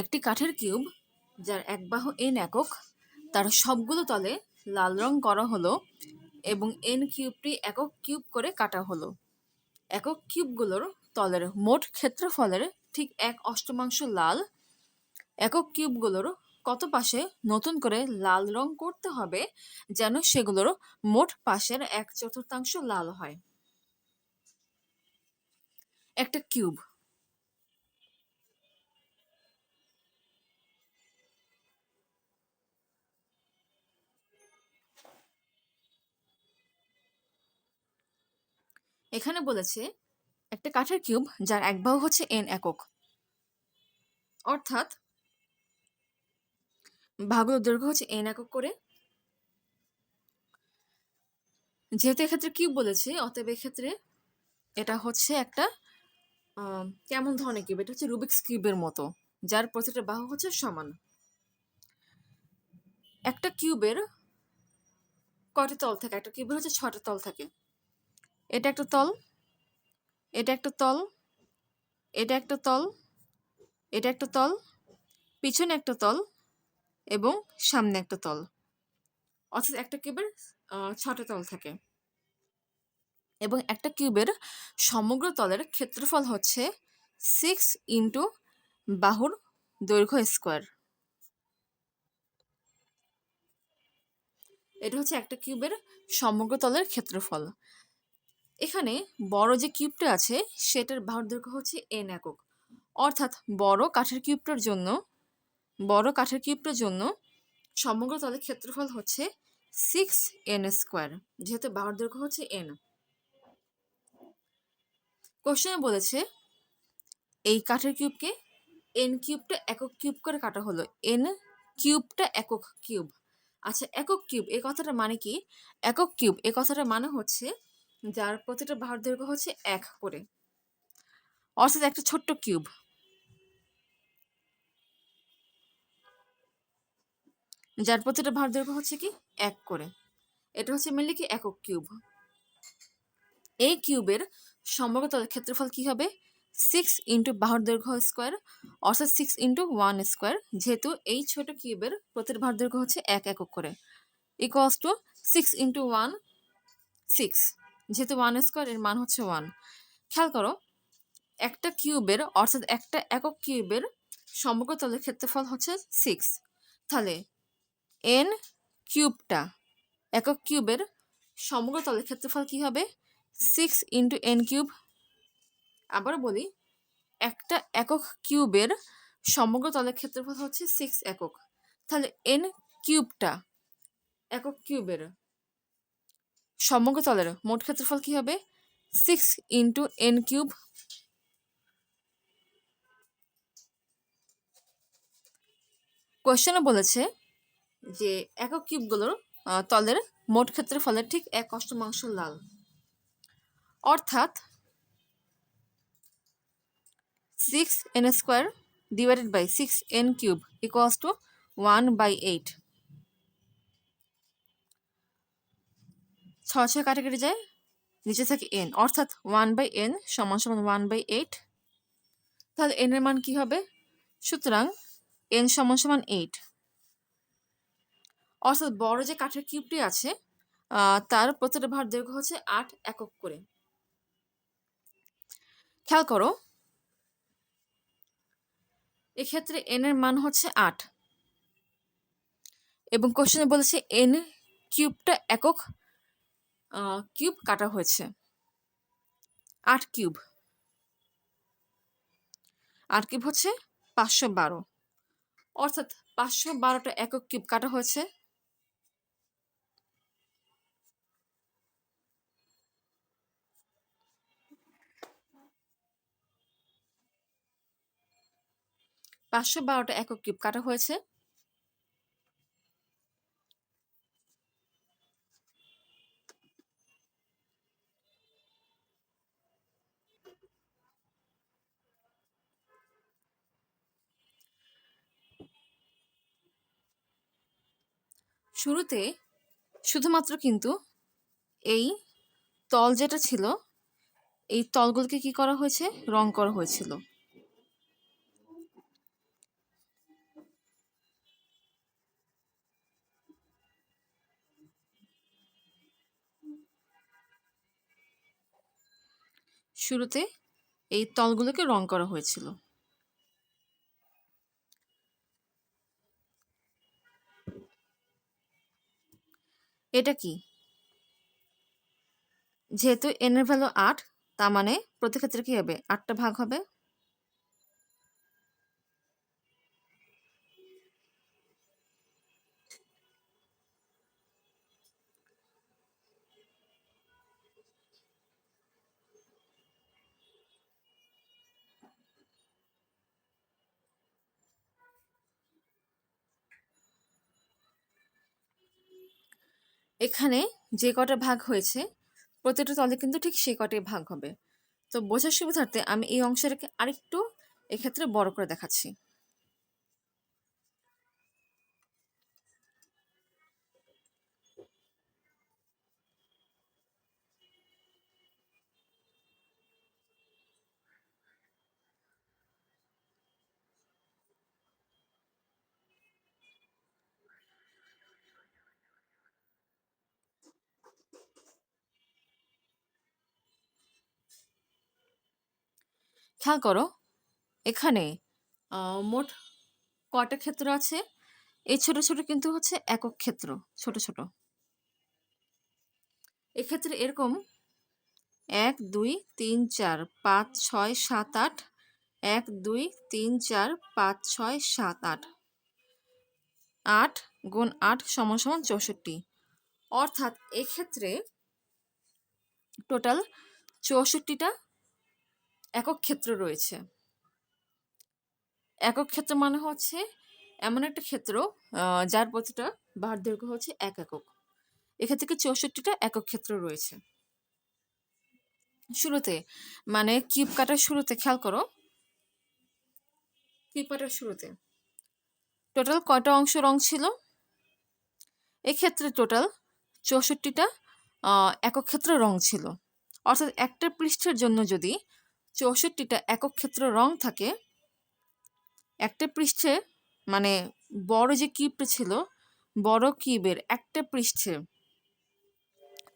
একটি কাঠের কিউব, যার এক বাহু এন একক, তার সবগুলো তলে লাল রং করা হলো এবং এন কিউবটি একক কিউব করে কাটা হলো। একক কিউবগুলোর তলের মোট ক্ষেত্রফলের ঠিক এক অষ্টমাংশ লাল। একক কিউবগুলোর কত পাশে নতুন করে লাল রং করতে হবে যেন সেগুলোর মোট পাশের এক চতুর্থাংশ লাল হয়? একটা কিউব এখানে বলেছে, একটা কাঠের কিউব যার এক বাহু হচ্ছে এন একক। অর্থাৎ বাহুগুলোর দৈর্ঘ্য হচ্ছে এন একক করে। যেহেতু এক্ষেত্রে কিউব বলেছে, অতএব এক্ষেত্রে এটা হচ্ছে একটা কেমন ধরনের কিউব? এটা হচ্ছে রুবিক্স কিউবের মতো, যার প্রতিটা বাহু হচ্ছে সমান। একটা কিউবের কয়টা তল থাকে? একটা কিউবের হচ্ছে ছটা তল থাকে। এটা একটা তল, এটা একটা তল, এটা একটা তল, এটা একটা তল, পিছনে একটা তল এবং সামনে একটা তল। অর্থাৎ একটা কিউবের ছটা তল থাকে। এবং একটা কিউবের সমগ্র তলের ক্ষেত্রফল হচ্ছে সিক্স ইন্টু বাহুর দৈর্ঘ্য স্কোয়ার এটা হচ্ছে একটা কিউবের সমগ্র তলের ক্ষেত্রফল। এখানে বড় যে কিউবটা আছে, সেটার বাহুর দৈর্ঘ্য হচ্ছে এন একক। অর্থাৎ বড় কাঠের কিউবটার জন্য, বড় কাঠের কিউবটার জন্য সমগ্র তলের ক্ষেত্রফল হচ্ছে সিক্স এন স্কোয়ার যেহেতু বাহুর দৈর্ঘ্য হচ্ছে এন কোশ্চেনে বলেছে, এই কাঠের কিউবকে এন কিউবটা একক কিউব করে কাটা হলো। এন কিউবটা একক কিউব। আচ্ছা একক কিউব এই কথাটা মানে কি? একক কিউব এই কথাটা মানে হচ্ছে যার প্রতিটা বাহুর দৈর্ঘ্য হচ্ছে এক করে। অর্থাৎ একটা ছোট্ট কিউব। যার প্রতিটা বাহুর দৈর্ঘ্য হচ্ছে কি? এক করে। এটা হচ্ছে মেনলি কি? একক কিউব। এই কিউবের তলের ক্ষেত্রফল কি হবে? সিক্স ইন্টু বাহুর দৈর্ঘ্য স্কোয়ার অর্থাৎ সিক্স ইন্টু ওয়ান স্কোয়ার যেহেতু এই ছোট কিউবের প্রতিটা বাহুর দৈর্ঘ্য হচ্ছে এক একক করে। Equals to six into one six যেহেতু ওয়ান স্কোয়ার এর মান হচ্ছে ওয়ান খেয়াল করো, একটা কিউবের, অর্থাৎ একটা একক কিউবের সমগ্র তলের ক্ষেত্রফল হচ্ছে সিক্স তাহলে এন কিউবটা, একক কিউবের সমগ্র তলের ক্ষেত্রফল কি হবে? সিক্স ইন্টু এন কিউব আবার বলি, একটা একক কিউবের সমগ্র তলের ক্ষেত্রফল হচ্ছে সিক্স একক। তাহলে এন কিউবটা, একক কিউবের সমগ্র তলের মোট ক্ষেত্রফল কি হবে? সিক্স ইন্টু এন কিউব কোয়েশ্চনে বলেছে যে একক কিউবগুলোর তলের মোট ক্ষেত্রফলের ঠিক এক অষ্টমাংশ লাল। অর্থাৎ six N square divided by six N cube equals to one by eight ছয় ছয় কাটা কেটে যায়, নিচে থাকে এন অর্থাৎ ওয়ান বাই এন সমান সমান ওয়ান বাই এইট তাহলে এন এর মান কি হবে? সুতরাং এন সমান সমান এইট অর্থাৎ বড় যে কাঠের কিউবটি আছে তার প্রতিটা ভার দৈর্ঘ্য হচ্ছে আট একক করে। খেয়াল করো, এক্ষেত্রে এন এর মান হচ্ছে আট। এবং কোশ্চেনে বলেছে এন কিউবটা একক কিউব কাটা হয়েছে। আট কিউব। আট কিউব হচ্ছে পাঁচশো বারো। অর্থাৎ পাঁচশো বারোটা একক কিউব কাটা হয়েছে। পাঁচশো বারোটা একক কিউব কাটা হয়েছে। শুরুতে শুধুমাত্র কিন্তু এই তল যেটা ছিল, এই তলগুলোকে কি করা হয়েছে? রং করা হয়েছিল। শুরুতে এই তলগুলোকে রং করা হয়েছিল। এটা কি? যেহেতু এন এর ভ্যালু আট, তার মানে প্রতি ক্ষেত্রে কী হবে? আটটা ভাগ হবে। এখানে যে কটা ভাগ হয়েছে প্রতিটা তলে কিন্তু ঠিক সেই কটাই ভাগ হবে। তো বোঝার সুবিধার্থে আমি এই অংশটাকে আরেকটু এক্ষেত্রে বড় করে দেখাচ্ছি। খেয়াল করো, এখানে মোট কয়টা ক্ষেত্র আছে? এই ছোট ছোট কিন্তু হচ্ছে একক ক্ষেত্র, ছোট ছোট। এক্ষেত্রে এরকম, এক, দুই, তিন, চার, পাঁচ, ছয়, সাত, আট, এক, দুই, তিন, চার, পাঁচ, ছয়, সাত, আট। আট গুণ আট সমান সমান চৌষট্টি। অর্থাৎ এক্ষেত্রে টোটাল চৌষট্টিটা একক ক্ষেত্র রয়েছে। একক ক্ষেত্র মানে হচ্ছে এমন একটা ক্ষেত্র যার প্রতিটা বার দৈর্ঘ্য হচ্ছে এক একক। এখান থেকে চৌষট্টিটা একক ক্ষেত্র রয়েছে? শুরুতে মানে কিউব কাটার শুরুতে খেয়াল করো। কিউব কাটার শুরুতে। টোটাল কয়টা অংশ রং ছিল? এক্ষেত্রে টোটাল চৌষট্টিটা একক ক্ষেত্র রং ছিল। অর্থাৎ একটা পৃষ্ঠের জন্য যদি চৌষট্টিটা একক ক্ষেত্র রং থাকে। একটা পৃষ্ঠে মানে বড় যে কিউবটা ছিল, বড় কিউবের একটা পৃষ্ঠে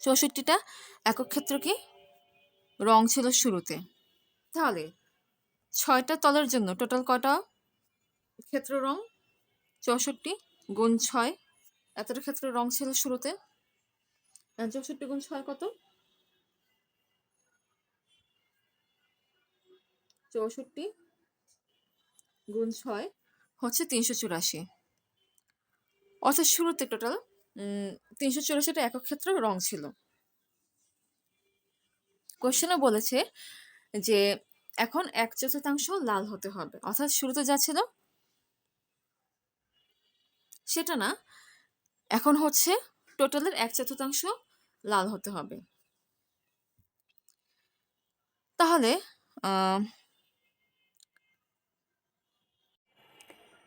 চৌষট্টিটা একক ক্ষেত্র কি? রং ছিল শুরুতে। তাহলে ছয়টা তলের জন্য টোটাল কয়টা ক্ষেত্র রং? চৌষট্টি গুণ ছয়, এতটা ক্ষেত্র রং ছিল শুরুতে। চৌষট্টি গুণ ছয় কত? চৌষট্টি গুণ ছয় হচ্ছে তিনশো চুরাশি। অর্থাৎ শুরুতে টোটাল তিনশো চুরাশিটা একক ক্ষেত্র রং ছিল। কোশ্চেনে বলেছে যে এখন এক চতুর্থাংশ লাল হতে হবে। অর্থাৎ শুরুতে যা ছিল, সেটা না, এখন হচ্ছে টোটালের এক চতুর্থাংশ লাল হতে হবে। তাহলে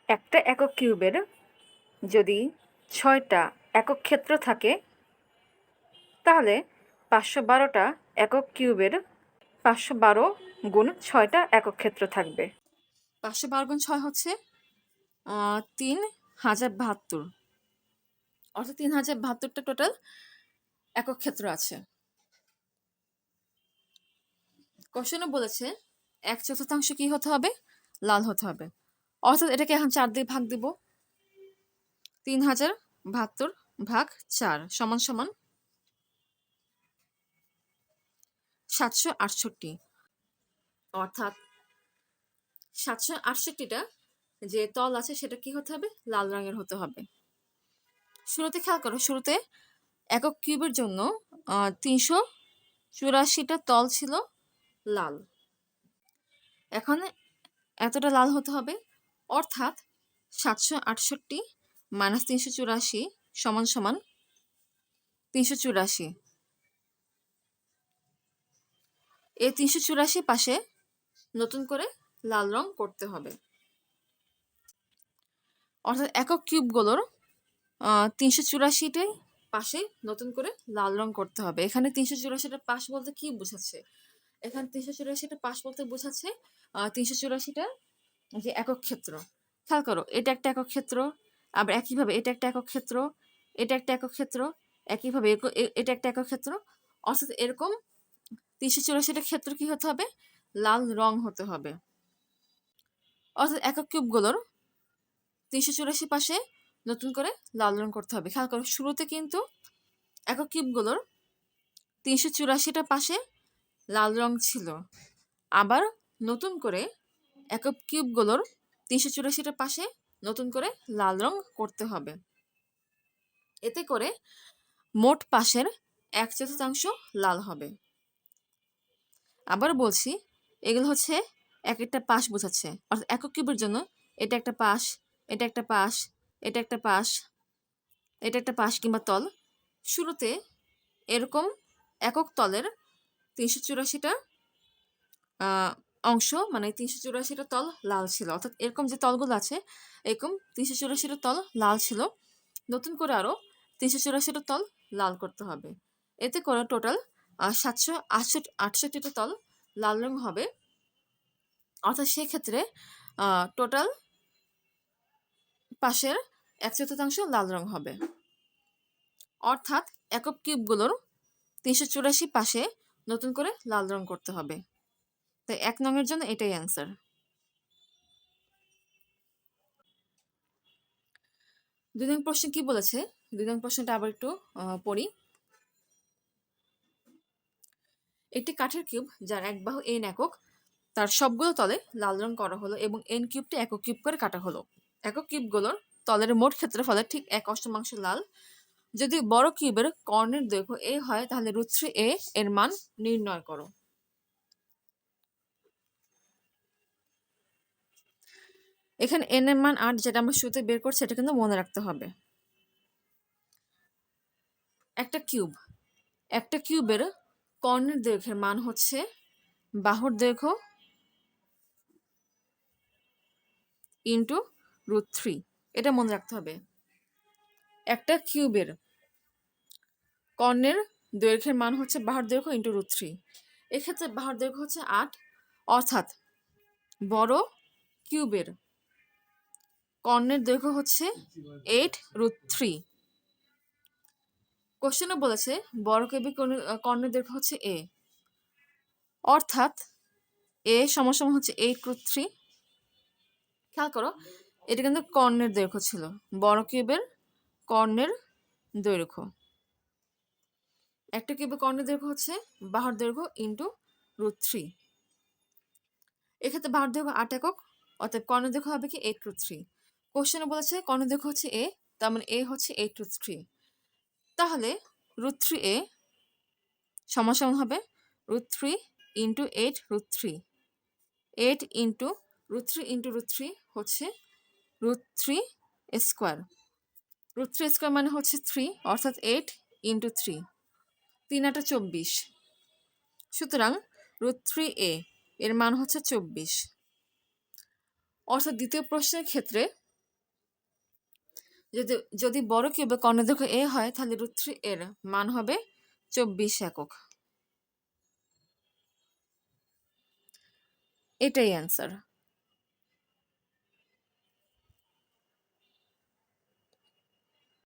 একটা একক কিউবের যদি ছয়টা একক ক্ষেত্র থাকে, তাহলে পাঁচশো বারোটা একক কিউবের পাঁচশো বারো গুণ ছয়টা একক ক্ষেত্র থাকবে। পাঁচশো বারো গুণ ছয় হচ্ছে তিন হাজার বাহাত্তর। অর্থাৎ তিন হাজার বাহাত্তরটা টোটাল একক ক্ষেত্র আছে। কোশ্চেনে বলেছে, এক চতুর্থাংশ কি হতে হবে? লাল হতে হবে। অর্থাৎ এটাকে এখন চার দিয়ে ভাগ দিব। তিন হাজার বাহাত্তর ভাগ চার সমান সমান সাতশো আটষট্টি। অর্থাৎ সাতশো আটষট্টিটা যে তল আছে সেটা কি হতে হবে? লাল রঙের হতে হবে। শুরুতে খেয়াল করো, শুরুতে একক কিউবের জন্য তিনশো চুরাশিটা তল ছিল লাল। এখন এতটা লাল হতে হবে অর্থাৎ সাতশো আটষট্টি মাইনাস তিনশো চুরাশি সমান সমান তিনশো চুরাশি। এই তিনশো চুরাশি পাশে নতুন করে লাল রং করতে হবে। অর্থাৎ একক কিউবগুলোর তিনশো চুরাশিটাই পাশে নতুন করে লাল রং করতে হবে। এখানে তিনশো চুরাশিটা পাশ বলতে কি বোঝাচ্ছে? এখানে তিনশো চুরাশিটা পাশ বলতে বোঝাচ্ছে তিনশো চুরাশিটা যে একক ক্ষেত্র। খেয়াল করো, এটা একটা একক ক্ষেত্র, আবার একইভাবে এটা একটা একক ক্ষেত্র, এটা একটা একক ক্ষেত্র, একইভাবে এটা একটা একক ক্ষেত্র, অর্থাৎ এরকম তিনশো চুরাশিটা ক্ষেত্র কি হতে হবে? লাল রং হতে হবে। অর্থাৎ একক কিউবগুলোর তিনশো চুরাশি পাশে নতুন করে লাল রং করতে হবে। খেয়াল করো, শুরুতে কিন্তু একক কিউবগুলোর তিনশো চুরাশিটা পাশে লাল রং ছিল, আবার নতুন করে একক কিউবগুলোর তিনশো চুরাশিটা পাশে নতুন করে লাল রং করতে হবে। এতে করে মোট পাশের এক চতুর্থাংশ লাল হবে। আবার বলছি, এগুলো হচ্ছে এক একটা পাশ বোঝাচ্ছে। অর্থাৎ একক কিউবের জন্য এটা একটা পাশ, এটা একটা পাশ, এটা একটা পাশ, এটা একটা পাশ কিংবা তল। শুরুতে এরকম একক তলের তিনশো চুরাশিটা অংশ মানে তিনশো চুরাশিটা তল লাল ছিল। অর্থাৎ এরকম যে তলগুলো আছে, এরকম তিনশো চুরাশিটা তল লাল ছিল। নতুন করে আরও তিনশো চুরাশিটা তল লাল করতে হবে। এতে করে টোটাল সাতশো আটষট্টি আটষট্টিটা তল লাল রং হবে। অর্থাৎ সেক্ষেত্রে টোটাল পাশের এক চতুর্থাংশ লাল রং হবে। অর্থাৎ একক কিউবগুলোর তিনশো চুরাশি পাশে নতুন করে লাল রং করতে হবে। তাই এক নংয়ের জন্য এটাই অ্যান্সার দুই নং প্রশ্ন কি বলেছে? দুই নং প্রশ্নটা আবার একটু পড়ি। একটি কাঠের কিউব যার এক বাহু এন একক, তার সবগুলো তলে লাল রং করা হলো এবং এন কিউবটি একক কিউব করে কাটা হলো। একক কিউবগুলোর তলের মোট ক্ষেত্রফলে ঠিক এক অষ্টমাংশ লাল। যদি বড় কিউবের কর্ণের দৈর্ঘ্য এ হয়, তাহলে রুট এ এর মান নির্ণয় করো। এখানে এন এর মান আট যেটা আমরা শুরুতে বের করছি সেটা কিন্তু মনে রাখতে হবে। একটা কিউব। একটা কিউবের কর্ণের দৈর্ঘ্যের মান হচ্ছে বাহুর দৈর্ঘ্য ইন্টু রুট থ্রি। এটা মনে রাখতে হবে। একটা কিউবের কর্ণের দৈর্ঘ্যের মান হচ্ছে বাহুর দৈর্ঘ্য ইন্টু রুট থ্রি। এক্ষেত্রে বাহুর দৈর্ঘ্য হচ্ছে আট। অর্থাৎ বড় কিউবের কর্ণের দৈর্ঘ্য হচ্ছে এইট রুট থ্রি কোশ্চেনে বলেছে, বড় কিউবিক কর্ণের দৈর্ঘ্য হচ্ছে এ অর্থাৎ এ সমসম হচ্ছে এইট রুট থ্রি খেয়াল করো, এটা কিন্তু কর্ণের দৈর্ঘ্য ছিল, বড় কিউবের কর্ণের দৈর্ঘ্য। একটা কিউবের কর্ণের দৈর্ঘ্য হচ্ছে বাহার দৈর্ঘ্য ইন্টু রুট থ্রি এক্ষেত্রে বাহার দৈর্ঘ্য আট একক অর্থাৎ কর্ণের দৈর্ঘ্য হবে কি এইট রুট থ্রি কোশ্চেনে বলেছে কর্ণের দৈর্ঘ্য হচ্ছে এ তার মানে এ হচ্ছে এইট রুট থ্রি তাহলে রুট থ্রি এ সমান সমান হবে root three into eight root three eight into root three into root three হচ্ছে root three square root three square মানে হচ্ছে থ্রি অর্থাৎ এইট ইন্টু থ্রি তিন আটা চব্বিশ। সুতরাং রুট থ্রি এ এর মান হচ্ছে চব্বিশ। অর্থাৎ দ্বিতীয় প্রশ্নের ক্ষেত্রে যদি যদি বড় কিউবে কর্ণদৈর্ঘ্য এ হয়, তাহলে রুট থ্রি এর মান হবে চব্বিশ একক। এটাই অ্যান্সার